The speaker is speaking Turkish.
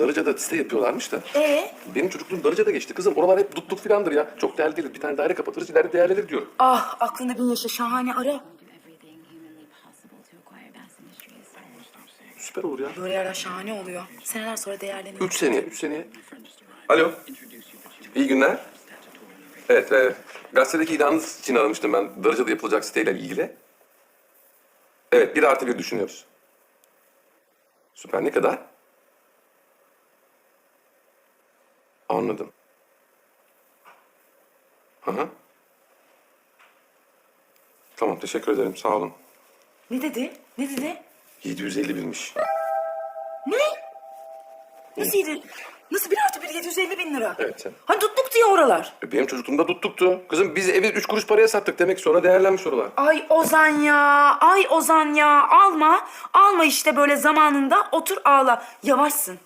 Darıca'da site yapıyorlarmış da. Ee? Benim çocukluğum Darıca'da geçti kızım. Oralar hep dutluk filandır ya. Çok değerli değil. Bir tane daire kapatırız ileride değerlenir diyor. Ah aklında bin yaşa şahane ara. Süper olur ya. Böyle ara şahane oluyor. Seneler sonra değerleniyor. Üç seneye, üç seneye. Alo. İyi günler. Evet, e, gazetedeki ilanınız için aramıştım ben. Darıca'da yapılacak siteyle ilgili. Evet, bir artı bir düşünüyoruz. Süper, ne kadar? Anladım. Hı. Tamam, teşekkür ederim. Sağ olun. Ne dedi? Ne dedi? 750 bilmiş. Nasıl yedi? Nasıl bir artı bir 750 bin lira? Evet. Hani tutluk diye oralar. E, Benim çocukluğumda tuttuktu. Kızım biz evi üç kuruş paraya sattık demek ki sonra değerlenmiş oralar. Ay Ozan ya, ay Ozan ya. Alma, alma işte böyle zamanında otur ağla. Yavaşsın.